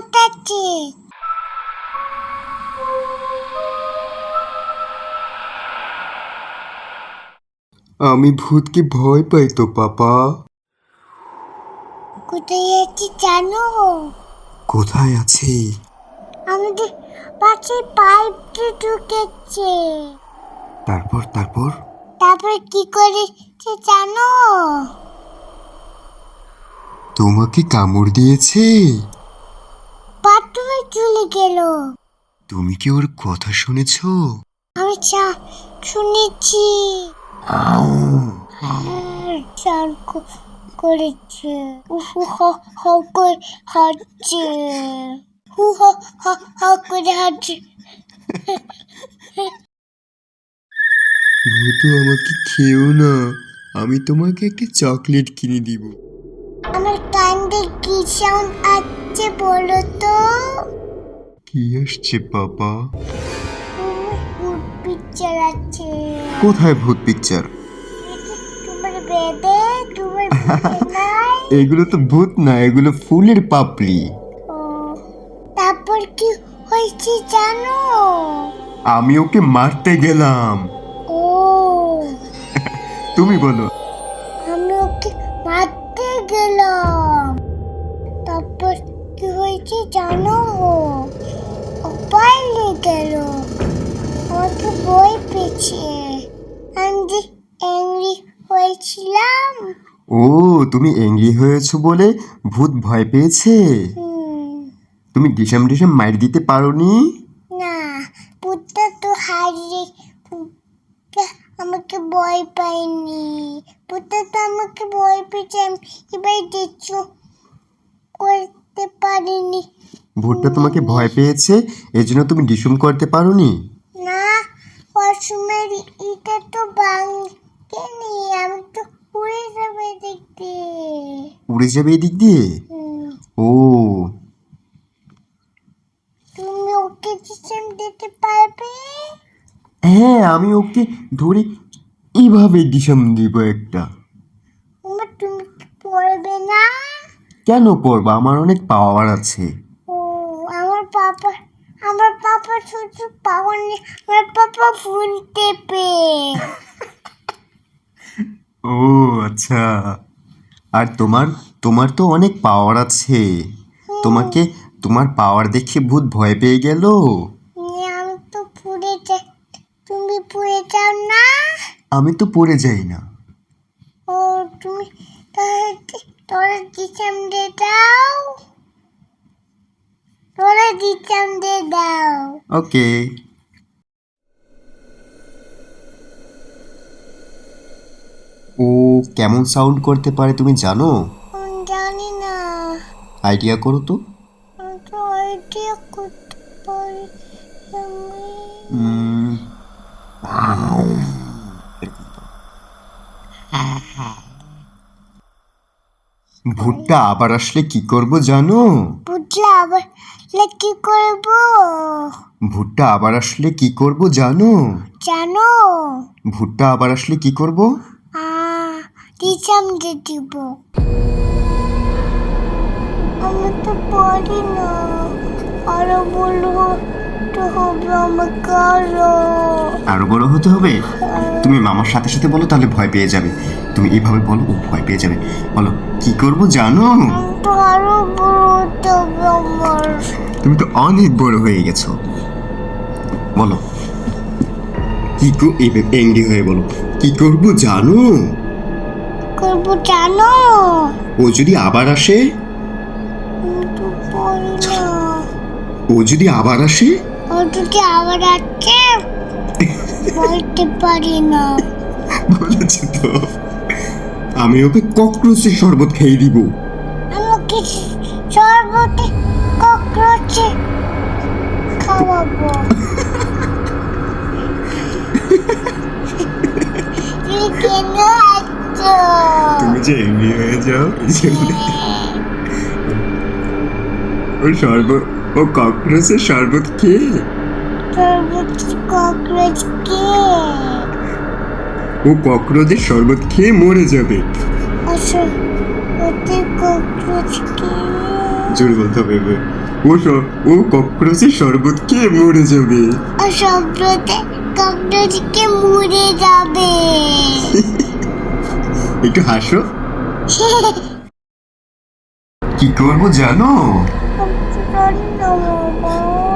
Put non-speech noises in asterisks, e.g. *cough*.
আছে আমি ভূতকে ভয় পাই তো পাপা? কোথায় আছে জানো? কোথায় আছে? আমাদের পাশে পাইপটি ঢুকেছে। তারপর তারপর? তারপর কি করেছে জানো? তোমাকে কামড় দিয়েছে? বাথরুমে চলে গেল? তুমি কি ওর কথা শুনেছো? আমি চা শুনেছি। চান করেছে। উহু হ হ করে হাঁটছে। হু হ হ হ করে হাঁটছে। ভূত আমাকে খেও না। আমি তোমাকে একটা চকলেট কিনে দিব। কান্দে কি সাউন্ড আসছে বলো তো? কি আসছে পাপা ভূত পিকচার আছে। কোথায় ভূত পিকচার তোমার বেদে তোমার *laughs* নাই? এগুলো তো ভূত না এগুলো ফুলের পাপড়ি। তারপর কি হয়েছে জানো? আমি ওকে মারতে গেলাম। ও। *laughs* তুমি বলো। আমি ওকে মারতে গেলাম। হয়েছে জানো ও পালিয়ে গেল আমাকে বই পেয়েছে আমি যে অ্যাংরি হয়েছিলাম। ও তুমি এঙ্গি হয়েছো বলে ভূত ভয় পেয়েছে? তুমি ডিসাম ডিসাম মার দিতে পারোনি? না পুত্তা তো হারিয়ে আমাকে ভয় পাইনি পুত্তা তো আমাকে ভয় পেয়েছে এবার দেখছ করতে পারিনি। ভূতটা তোমাকে ভয় পেয়েছে? এজন্য তুমি ডিসুম করতে পারোনি? না ওয়াশরুমের ইটা তো ভাঙেনি আমি তো উড়ে যাবে দেখতে উড়ে যাবে এদিক দিয়ে? ও। তুমি ওকে জিসেম দিতে পারবে? হ্যাঁ আমি ওকে ধরে এইভাবে ডিসাম দিব একটা আমার তুমি কি পড়বে না কেন পড়বা? আমার অনেক পাওয়ার আছে। ও আমার পাপা আমার পাপা শুধু পাওয়ার নেই আমার পাপা ফুল টেপে। ও আচ্ছা। আর তোমার তোমার তো অনেক পাওয়ার আছে। তোমাকে তোমার পাওয়ার দেখে ভূত ভয় পেয়ে গেল? নিয়ে আমি তো পুড়ে যাই। তুমি পুড়ে যাও না? আমি তো পড়ে যাই না। ও তুমি তাহলে তোরা দিতাম দিয়ে দাও? তোরা দিতাম দিয়ে দাও? ওকে। ও কেমন সাউন্ড করতে পারে তুমি জানো? জানি না। আইডিয়া করো তো। তো আইডিয়া করতে পারি আমি। ভুট্টা আবার আসলে কি করব জানো? বুঝলে আবার লে কি করব? ভুট্টা আবার আসলে কি করব জানো? জানো? ভুট্টা আবার আসলে কি করব? আ দিয়ে দিব। আমি তো পারি না। আরও বলব তো হবে আমাকে আরও। আরও বড় হতে হবে? তুমি মামার সাথে সাথে বলো তাহলে ভয় পেয়ে যাবে। তুমি এইভাবে বলো ও ভয় পেয়ে যাবে। বলো কি করব জানো? তুমি তো অনেক বড় হয়ে গেছো। বলো কি এঙ্গি হয়ে বলো কি করব জানো? করব জানো? ও যদি আবার আসে? ও যদি আবার আসে? ও যদি আবার আছে বলতে পারি না। বলেছে তো আমি ওকে ককরোচের শরবত খেয়ে দিব। আমাকে ককরোচে খাওয়াবো। তুমি যে এমনি হয়ে যাও এই ও শরবত ও ককরোচের শরবত খেয়ে সর্বতে ককরোচ ও ককরোচের শরবত খেয়ে মরে যাবে। ওতে ককরোচ জোর বলতে হবে এবার। ও স- ও ককরোচের শরবত খেয়ে মরে যাবে আর শব্দতে কাকড়াকে মুড়ে যাবে। একটু হাসো। কি করব জানো? *laughs* *laughs*